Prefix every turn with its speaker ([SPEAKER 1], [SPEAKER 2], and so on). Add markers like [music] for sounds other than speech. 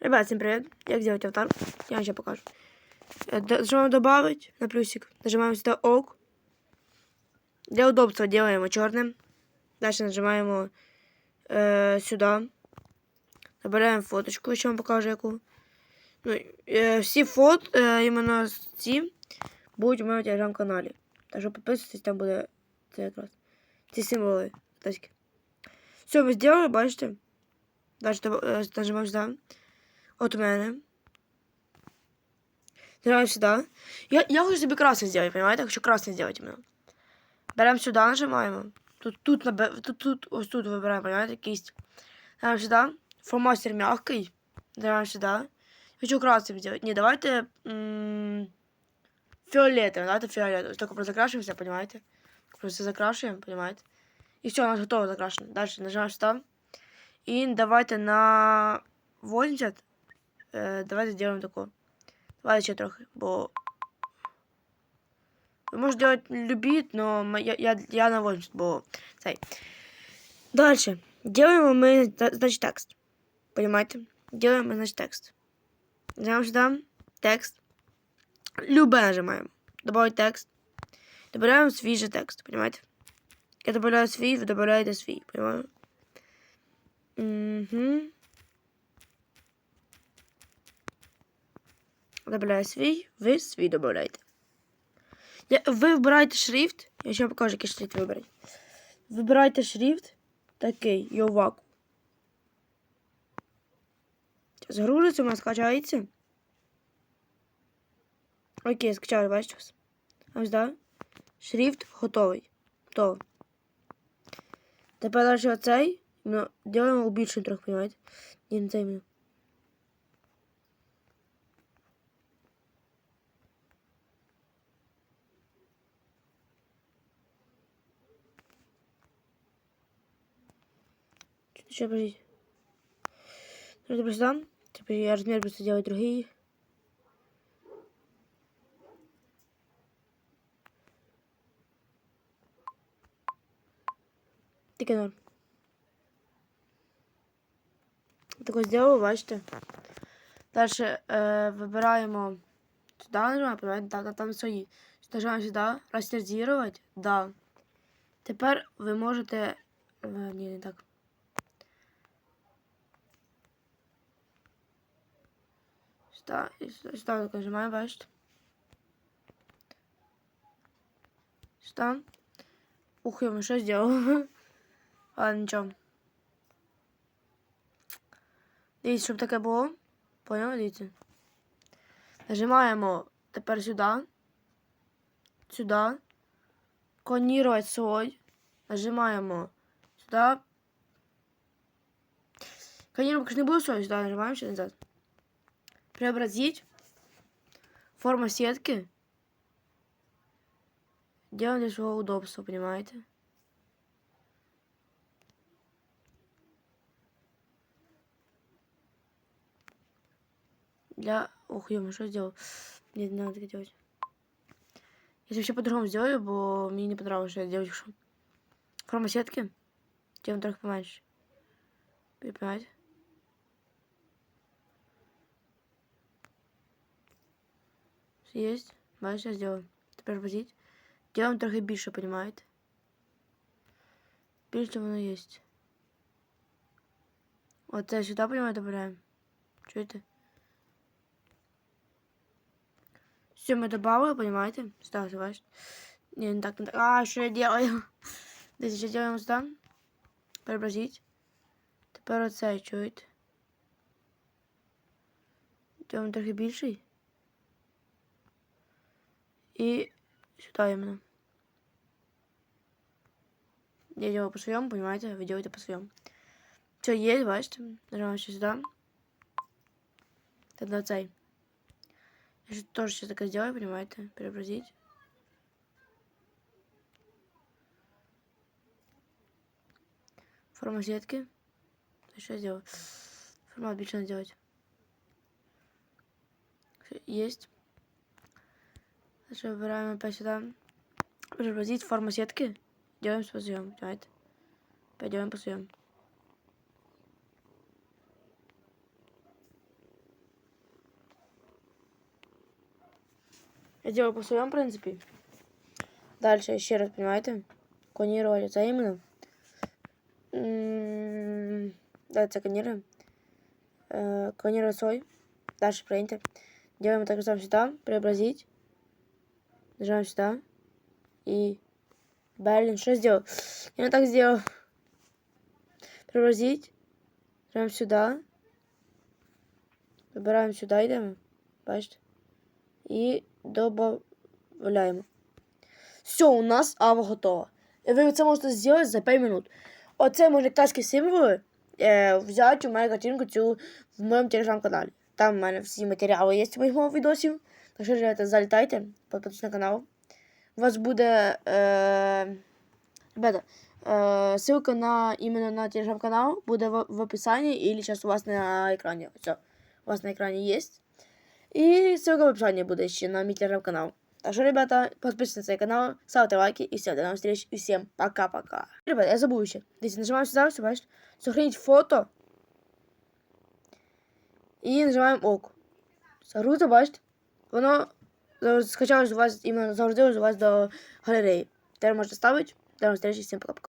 [SPEAKER 1] Ребят, всем привет. Как сделать аватар? Я вам сейчас покажу. Э, д- Нажимаем добавить на плюсик. Нажимаем сюда ок. Для удобства делаем его черным. Дальше нажимаем его э, сюда. Добавляем фоточку, еще вам покажу яку. Ну, е, всі фот, е, іменно ці будуть у мене в телеграм-каналі. Так що підписуйтесь, там буде це якраз. Ці символи. Таськи. Все, ми зробили, бачите? Дальше доб- е, нажимаємо сюди. От мене. Нажимаем сюда. Я, я хочу себе красный сделать, понимаете? Я хочу красный сделать именно. Берем сюда, нажимаем. Тут, тут, тут, тут, ось тут выбираем, понимаете, кисть. Нажимаем сюда. Фломастер мягкий. Нажимаем сюда. Хочу красным сделать. Не, давайте м, фиолетовым, давайте фиолетовым. Только просто закрашиваемся, понимаете? Просто закрашиваем, понимаете? И все, у нас готово закрашено. Дальше нажимаем сюда. И давайте на 80. Е, давайте сделаем такое. Давайте ще трохи, бо. Ви можете делать любит, но м- я, я, я на 80, бо цей. Дальше. Делаем мы, зна- значит, текст. Понимаете? Делаем мы, значит, текст. Нажимаем сюда. Текст. Любе нажимаем. Добавить текст. Добавляем свій же текст, понимаете? Я добавляю свій, ви добавляєте свій, понимаете? Угу. Добавляю свій, ви свій додаєте. Ви вибираєте шрифт. Я ще покажу, який шрифт вибрати. Вибирайте шрифт такий, Йоваку. Загрузиться, у нас скачається. Окей, скачали, бачите? ось. Да? Шрифт готовий. Готово. Тепер далі оцей. Ну, делаємо більше трохи, понимаете? Не цей іменно. Сейчас, подождите. Нужно просто сюда. Теперь я размер просто делать другие. Таке норм. Тако сделала, бачите. Дальше е, вибираємо сюди, нажимаємо, понимаете, так, там свої. Нажимаємо сюди, розтерзувати, да. Тепер ви можете. Е, ні, не так. Сюда, і сюди, сюди так нажимаємо, бачите. Сюди. Ух, я що зробив. [laughs] Ладно, нічого. Дивіться, щоб таке було. Поняли, дивіться. Нажимаємо тепер сюди. Сюди. Клонувати свой. Нажимаємо сюди. Клонировать, конечно, не было свой. Сюда нажимаем, сейчас назад. Преобразить. Форма сетки. Делаем для своего удобства, понимаете? Для... Ух, ё что сделал? Нет, не надо так делать. Я вообще по-другому сделаю, бо мне не понравилось, что я делаю. Форма сетки. Делаем трохи поменьше. Понимаете? есть. Давай сейчас сделаем. Теперь возить. Делаем трохи більше, понимаете? Більше воно есть. Оце сюди, понимаете, добавляем. Чуєте? Все мы добавили, понимаете? Сюда, давай. Не, не так, не так. А, что я делаю? Десь ще делаем сюда. Преобразить. Тепер оце, чуєте? Делаем трохи більший. И сюда именно. Я делаю по своему, понимаете? Вы делаете по своему. Все есть, бачите? Нажимаем сюда. Тогда цей. Я же тоже сейчас так сделаю, понимаете? Преобразить. Форма сетки. Что я сделаю? Формат больше надо делать. Есть. Дальше выбираем опять сюда. Преобразить форму сетки. Делаем спасем. Давайте. Пойдем посуем. Я делаю по своем принципе. Дальше еще раз, понимаете? Клонировать взаимно. Давайте клонируем. Э, Клонировать свой. Дальше принтер. Делаем так же сам сюда. Преобразить. Нажимаем сюда. И... Блин, что сделал? Я так сделал. Преобразить. Нажимаем сюда. Сюди, йдемо. Бачите? І додаємо. Все, у нас ава готова. І ви це можете зробити за 5 минут. Оце мажиктарські символи е, взяти у мене картинку цю в моєму телеграм-каналі. Там у мене всі матеріали є з моїх відосів. Так що ребята, залітайте, підписуйтесь на канал. У вас буде. Е, ребята, е, ссылка на іменно на телеграм-канал буде в, в описанні, или зараз у вас на екрані. Все, у вас на екрані є. І ссылка в описанні буде ще на мій телеграм-канал. Так что, ребята, подписывайтесь на цей канал, ставьте лайки и все, до новых встреч и всем пока-пока. Ребята, я забыл еще. Здесь нажимаем сюда, все, бачите? Сохранить фото. И нажимаем ок. Загрузка, бачите? Воно завжди скачалось у вас, іменно завжди у вас до галереї. Тепер можете ставити. До новых встреч і всім пока-пока.